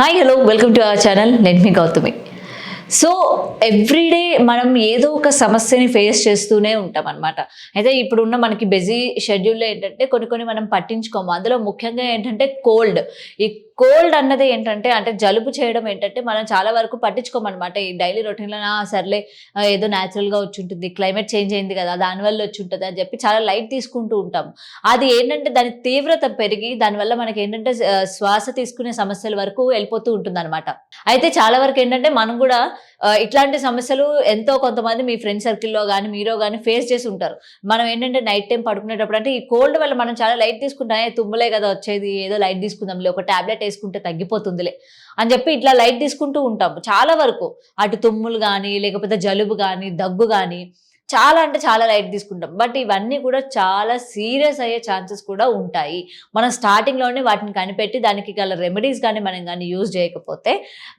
Hi hello welcome to our channel నేను మీ Gautami so everyday మనం ఏదో ఒక సమస్యని ఫేస్ చేస్తూనే ఉంటాం అనమాట అయితే ఇప్పుడున్న మనకి బిజీ షెడ్యూల్లో ఏంటంటే కొన్ని కొన్ని మనం పట్టించుకోము. అందులో ముఖ్యంగా ఏంటంటే కోల్డ్ ఈ కోల్డ్ అన్నది ఏంటంటే అంటే జలుబు చేయడం ఏంటంటే మనం చాలా వరకు పట్టించుకోమన్నమాట ఈ డైలీ రొటీన్లో సర్లే ఏదో న్యాచురల్గా వచ్చి ఉంటుంది క్లైమేట్ చేంజ్ అయింది కదా దానివల్ల వచ్చి ఉంటుంది అని చెప్పి చాలా లైట్ తీసుకుంటూ ఉంటాం. అది ఏంటంటే దాని తీవ్రత పెరిగి దానివల్ల మనకి ఏంటంటే శ్వాస తీసుకునే సమస్యల వరకు వెళ్ళిపోతూ ఉంటుంది అనమాట అయితే చాలా వరకు ఏంటంటే మనం కూడా ఇట్లాంటి సమస్యలు ఎంతో కొంతమంది మీ ఫ్రెండ్ సర్కిల్లో కానీ మీరో కానీ ఫేస్ చేసి ఉంటారు. మనం ఏంటంటే నైట్ టైం పడుకునేటప్పుడు అంటే ఈ కోల్డ్ వల్ల మనం చాలా లైట్ తీసుకుంటాం. తుమ్ములే కదా వచ్చేది ఏదో లైట్ తీసుకుందాం ఒక టాబ్లెట్ వేసుకుంటే తగ్గిపోతుందిలే అని చెప్పి ఇట్లా లైట్ తీసుకుంటూ ఉంటాము చాలా వరకు. అటు తుమ్ములు కానీ లేకపోతే జలుబు కానీ దగ్గు కానీ చాలా అంటే చాలా లైట్ తీసుకుంటాం. బట్ ఇవన్నీ కూడా చాలా సీరియస్ అయ్యే ఛాన్సెస్ కూడా ఉంటాయి. మనం స్టార్టింగ్లోనే వాటిని కనిపెట్టి దానికి గల రెమెడీస్ కానీ మనం కానీ యూజ్ చేయకపోతే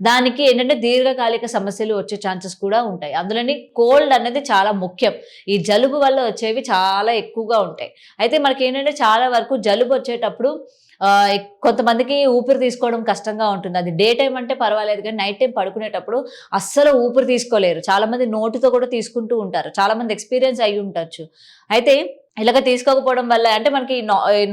దానికి ఏంటంటే దీర్ఘకాలిక సమస్యలు వచ్చే ఛాన్సెస్ కూడా ఉంటాయి. అందులోని కోల్డ్ అనేది చాలా ముఖ్యం. ఈ జలుబు వల్ల వచ్చేవి చాలా ఎక్కువగా ఉంటాయి. అయితే మనకి ఏంటంటే చాలా వరకు జలుబు వచ్చేటప్పుడు కొంతమందికి ఊపిరి తీసుకోవడం కష్టంగా ఉంటుంది. అది డే టైం అంటే పర్వాలేదు కానీ నైట్ టైం పడుకునేటప్పుడు అస్సలు ఊపిరి తీసుకోలేరు. చాలామంది నోటుతో నోటితో కూడా తీసుకుంటూ ఉంటారు. చాలామంది ఎక్స్పీరియన్స్ అయి ఉండొచ్చు అయితే ఇలాగ తీసుకోకపోవడం వల్ల అంటే మనకి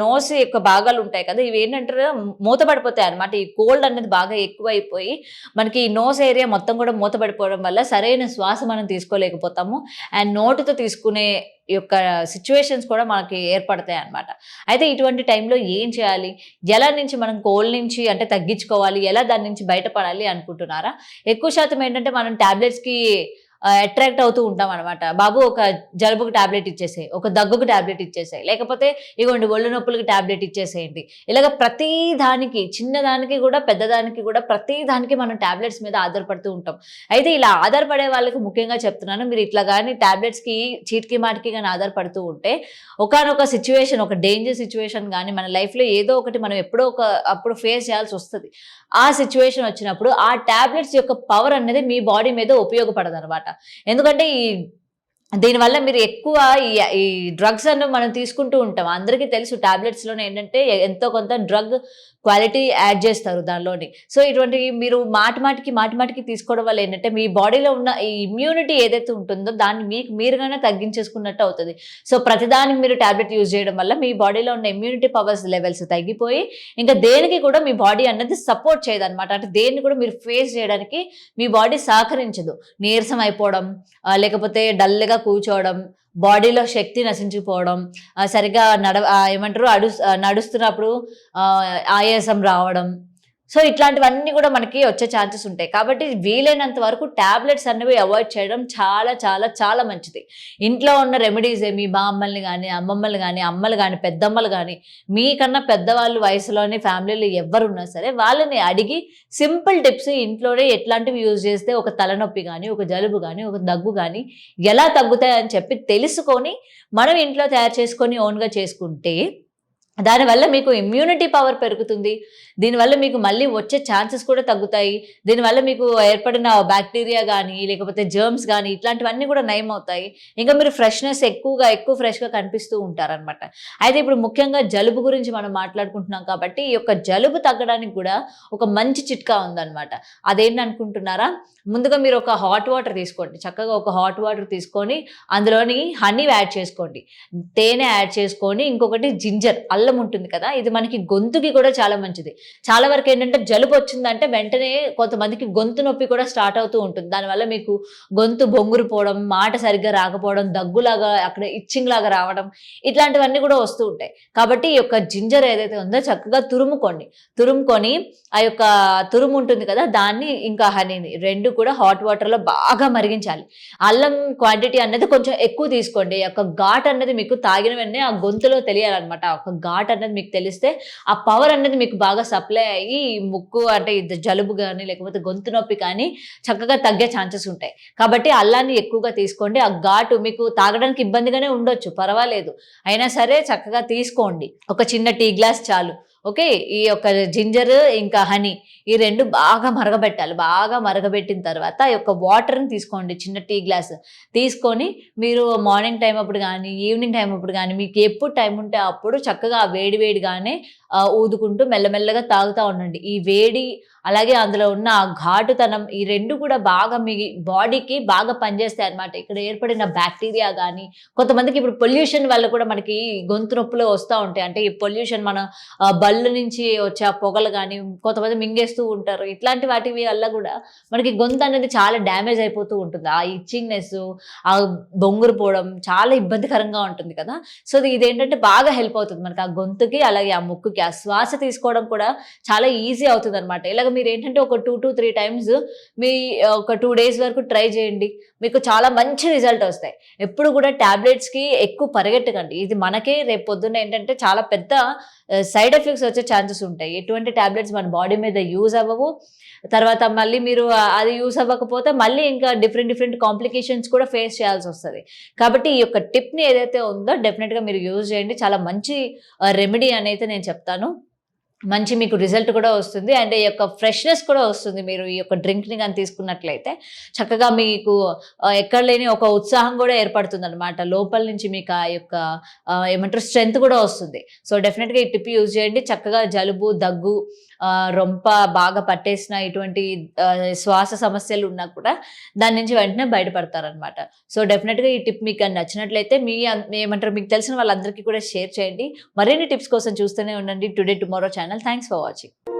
నోస్ యొక్క భాగాలు ఉంటాయి కదా ఇవి ఏంటంటే మూతపడిపోతాయి అనమాట ఈ కోల్డ్ అనేది బాగా ఎక్కువైపోయి మనకి ఈ నోస్ ఏరియా మొత్తం కూడా మూతపడిపోవడం వల్ల సరైన శ్వాస మనం తీసుకోలేకపోతాము. అండ్ నోటితో తీసుకునే యొక్క సిచ్యువేషన్స్ కూడా మనకి ఏర్పడతాయి అనమాట అయితే ఇటువంటి టైంలో ఏం చేయాలి? ఎలా నుంచి మనం కోల్డ్ నుంచి అంటే తగ్గించుకోవాలి. ఎలా దాని నుంచి బయటపడాలి అనుకుంటున్నారా? ఎక్కువ శాతం ఏంటంటే మనం టాబ్లెట్స్కి అట్రాక్ట్ అవుతూ ఉంటాం అనమాట బాబు ఒక జలుబుకి టాబ్లెట్ ఇచ్చేసేయి ఒక దగ్గుకు టాబ్లెట్ ఇచ్చేసేయి లేకపోతే ఇగోండి ఒళ్ళు నొప్పులకి టాబ్లెట్ ఇచ్చేసేయండి. ఇలాగ ప్రతి దానికి చిన్నదానికి కూడా పెద్దదానికి కూడా ప్రతి దానికి మనం టాబ్లెట్స్ మీద ఆధారపడుతూ ఉంటాం. అయితే ఇలా ఆధారపడే వాళ్ళకి ముఖ్యంగా చెప్తున్నాను మీరు ఇట్లా కానీ టాబ్లెట్స్కి చీటికి మాటికి కానీ ఆధారపడుతూ ఉంటే ఒకనొక సిచ్యువేషన్ ఒక డేంజర్ సిచ్యువేషన్ కానీ మన లైఫ్లో ఏదో ఒకటి మనం ఎప్పుడో ఒక అప్పుడు ఫేస్ చేయాల్సి వస్తుంది. ఆ సిచ్యువేషన్ వచ్చినప్పుడు ఆ టాబ్లెట్స్ యొక్క పవర్ అనేది మీ బాడీ మీద ఉపయోగపడదు అనమాట ఎందుకంటే ఈ దీనివల్ల మీరు ఎక్కువ ఈ ఈ డ్రగ్స్ అನ್ನು మనం తీసుకుంటూ ఉంటాం. అందరికీ తెలుసు టాబ్లెట్స్లోనే ఏంటంటే ఎంతో కొంత డ్రగ్ క్వాలిటీ యాడ్ చేస్తారు దానిలోని. సో ఇటువంటి మీరు మాటి మాటికి మాటి మాటికి తీసుకోవడం వల్ల ఏంటంటే మీ బాడీలో ఉన్న ఈ ఇమ్యూనిటీ ఏదైతే ఉంటుందో దాన్ని మీకు మీరుగానే తగ్గించేసుకున్నట్టు అవుతుంది. సో ప్రతిదానికి మీరు టాబ్లెట్ యూజ్ చేయడం వల్ల మీ బాడీలో ఉన్న ఇమ్యూనిటీ పవర్స్ లెవెల్స్ తగ్గిపోయి ఇంకా దేనికి కూడా మీ బాడీ అన్నది సపోర్ట్ చేయదు అనమాట అంటే దేన్ని కూడా మీరు ఫేస్ చేయడానికి మీ బాడీ సహకరించదు. నీరసం అయిపోవడం లేకపోతే డల్గా కూర్చోవడం బాడీలో శక్తి నశించిపోవడం సరిగ్గా నడ ఏమంటారు అడు నడుస్తున్నప్పుడు ఆయాసం రావడం సో ఇట్లాంటివన్నీ కూడా మనకి వచ్చే ఛాన్సెస్ ఉంటాయి. కాబట్టి వీలైనంత వరకు టాబ్లెట్స్ అనేవి అవాయిడ్ చేయడం చాలా చాలా చాలా మంచిది. ఇంట్లో ఉన్న రెమెడీస్ మీ అమ్మల్ని కానీ అమ్మమ్మలు కానీ అమ్మలు కానీ పెద్దమ్మలు కానీ మీకన్నా పెద్దవాళ్ళు వయసులోనే ఫ్యామిలీలో ఎవరున్నా సరే వాళ్ళని అడిగి సింపుల్ టిప్స్ ఇంట్లోనే ఎట్లాంటివి యూజ్ చేస్తే ఒక తలనొప్పి కానీ ఒక జలుబు కానీ ఒక దగ్గు కానీ ఎలా తగ్గుతాయని చెప్పి తెలుసుకొని మనం ఇంట్లో తయారు చేసుకొని ఓన్గా చేసుకుంటే దానివల్ల మీకు ఇమ్యూనిటీ పవర్ పెరుగుతుంది. దీనివల్ల మీకు మళ్ళీ వచ్చే ఛాన్సెస్ కూడా తగ్గుతాయి. దీనివల్ల మీకు ఏర్పడిన బ్యాక్టీరియా కానీ లేకపోతే జర్మ్స్ కానీ ఇట్లాంటివన్నీ కూడా నయం అవుతాయి ఇంకా మీరు ఫ్రెష్నెస్ ఎక్కువగా ఎక్కువ ఫ్రెష్గా కనిపిస్తూ ఉంటారనమాట అయితే ఇప్పుడు ముఖ్యంగా జలుబు గురించి మనం మాట్లాడుకుంటున్నాం కాబట్టి ఈ యొక్క జలుబు తగ్గడానికి కూడా ఒక మంచి చిట్కా ఉందన్నమాట. అదేంటి అనుకుంటున్నారా? ముందుగా మీరు ఒక హాట్ వాటర్ తీసుకోండి. చక్కగా ఒక హాట్ వాటర్ తీసుకొని అందులోని హనీ యాడ్ చేసుకోండి. తేనె యాడ్ చేసుకొని ఇంకొకటి జింజర్ అల్లం ఉంటుంది కదా ఇది మనకి గొంతుకి కూడా చాలా మంచిది. చాలా వరకు ఏంటంటే జలుబు వచ్చిందంటే వెంటనే కొంతమందికి గొంతు నొప్పి కూడా స్టార్ట్ అవుతూ ఉంటుంది. దానివల్ల మీకు గొంతు బొంగురు పోవడం మాట సరిగ్గా రాకపోవడం దగ్గులాగా అక్కడ ఇచ్చింగ్ లాగా రావడం ఇట్లాంటివన్నీ కూడా వస్తూ ఉంటాయి. కాబట్టి ఈ యొక్క జింజర్ ఏదైతే ఉందో చక్కగా తురుముకోండి. తురుముకొని ఆ యొక్క తురుము ఉంటుంది కదా దాన్ని ఇంకా హనీని రెండు కూడా హాట్ వాటర్లో బాగా మరిగించాలి. అల్లం క్వాంటిటీ అనేది కొంచెం ఎక్కువ తీసుకోండి. ఈ యొక్క ఘాట్ అనేది మీకు తాగిన వెంటనే ఆ గొంతులో తెలియాలన్నమాట. ఒక ఘాట్ ఘాట్ అనేది మీకు తెలిస్తే ఆ పవర్ అనేది మీకు బాగా సప్లై అయ్యి ముక్కు అంటే జలుబు కానీ లేకపోతే గొంతు నొప్పి కానీ చక్కగా తగ్గే ఛాన్సెస్ ఉంటాయి. కాబట్టి అల్లాన్ని ఎక్కువగా తీసుకోండి. ఆ ఘాటు మీకు తాగడానికి ఇబ్బందిగానే ఉండొచ్చు పర్వాలేదు. అయినా సరే చక్కగా తీసుకోండి. ఒక చిన్న టీ గ్లాస్ చాలు. ఓకే ఈ యొక్క జింజర్ ఇంకా హనీ ఈ రెండు బాగా మరగబెట్టాలి. బాగా మరగబెట్టిన తర్వాత ఈ యొక్క వాటర్ని తీసుకోండి చిన్న టీ గ్లాస్. తీసుకొని మీరు మార్నింగ్ టైం అప్పుడు కానీ ఈవినింగ్ టైం అప్పుడు కానీ మీకు ఎప్పుడు టైం ఉంటే అప్పుడు చక్కగా వేడి వేడిగానే ఊదుకుంటూ మెల్లమెల్లగా తాగుతూ ఉండండి. ఈ వేడి అలాగే అందులో ఉన్న ఆ ఘాటుతనం ఈ రెండు కూడా బాగా మీ బాడీకి బాగా పనిచేస్తాయి అన్నమాట. ఇక్కడ ఏర్పడిన బ్యాక్టీరియా కానీ కొంతమందికి ఇప్పుడు పొల్యూషన్ వల్ల కూడా మనకి గొంతు నొప్పులు వస్తూ ఉంటాయి. అంటే ఈ పొల్యూషన్ మన బళ్ళు నుంచి వచ్చే ఆ పొగలు కానీ కొంతమంది మింగేస్తూ ఉంటారు. ఇట్లాంటి వాటి వల్ల కూడా మనకి గొంతు అనేది చాలా డ్యామేజ్ అయిపోతూ ఉంటుంది. ఆ ఇచ్చింగ్నెస్ ఆ బొంగురు పోవడం చాలా ఇబ్బందికరంగా ఉంటుంది కదా. సో ఇది ఇదేంటంటే బాగా హెల్ప్ అవుతుంది మనకి ఆ గొంతుకి అలాగే ఆ ముక్కుకి. ఆ శ్వాస తీసుకోవడం కూడా చాలా ఈజీ అవుతుంది అనమాట ఇలాగ మీరు ఏంటంటే ఒక టూ టు త్రీ టైమ్స్ మీ ఒక టూ డేస్ వరకు ట్రై చేయండి. మీకు చాలా మంచి రిజల్ట్ వస్తాయి. ఎప్పుడు కూడా ట్యాబ్లెట్స్కి ఎక్కువ పరిగెట్టకండి. ఇది మనకే రేపు పొద్దున్న ఏంటంటే చాలా పెద్ద సైడ్ ఎఫెక్ట్స్ వచ్చే ఛాన్సెస్ ఉంటాయి. ఎటువంటి ట్యాబ్లెట్స్ మన బాడీ మీద యూజ్ అవ్వవు. తర్వాత మళ్ళీ మీరు అది యూస్ అవ్వకపోతే మళ్ళీ ఇంకా డిఫరెంట్ డిఫరెంట్ కాంప్లికేషన్స్ కూడా ఫేస్ చేయాల్సి వస్తుంది. కాబట్టి ఈ యొక్క టిప్ని ఏదైతే ఉందో డెఫినెట్గా మీరు యూజ్ చేయండి. చాలా మంచి రెమెడీ అని అయితే నేను చెప్తాను. మంచి మీకు రిజల్ట్ కూడా వస్తుంది. అండ్ ఈ యొక్క ఫ్రెష్నెస్ కూడా వస్తుంది మీరు ఈ యొక్క డ్రింక్ని కానీ తీసుకున్నట్లయితే. చక్కగా మీకు ఎక్కడ లేని ఒక ఉత్సాహం కూడా ఏర్పడుతుంది అనమాట లోపల నుంచి మీకు ఆ యొక్క ఏమంటారు స్ట్రెంగ్త్ కూడా వస్తుంది. సో డెఫినెట్గా ఈ టిప్ యూజ్ చేయండి. చక్కగా జలుబు దగ్గు రొంప బాగా పట్టేసిన ఇటువంటి శ్వాస సమస్యలు ఉన్నా కూడా దాని నుంచి వెంటనే బయటపడతారనమాట సో డెఫినెట్గా ఈ టిప్ మీకు నచ్చినట్లయితే మీ ఏమంటారు మీకు తెలిసిన వాళ్ళందరికీ కూడా షేర్ చేయండి. మరిన్ని టిప్స్ కోసం చూస్తూనే ఉండండి. Today tomorrow channel. Thanks for watching.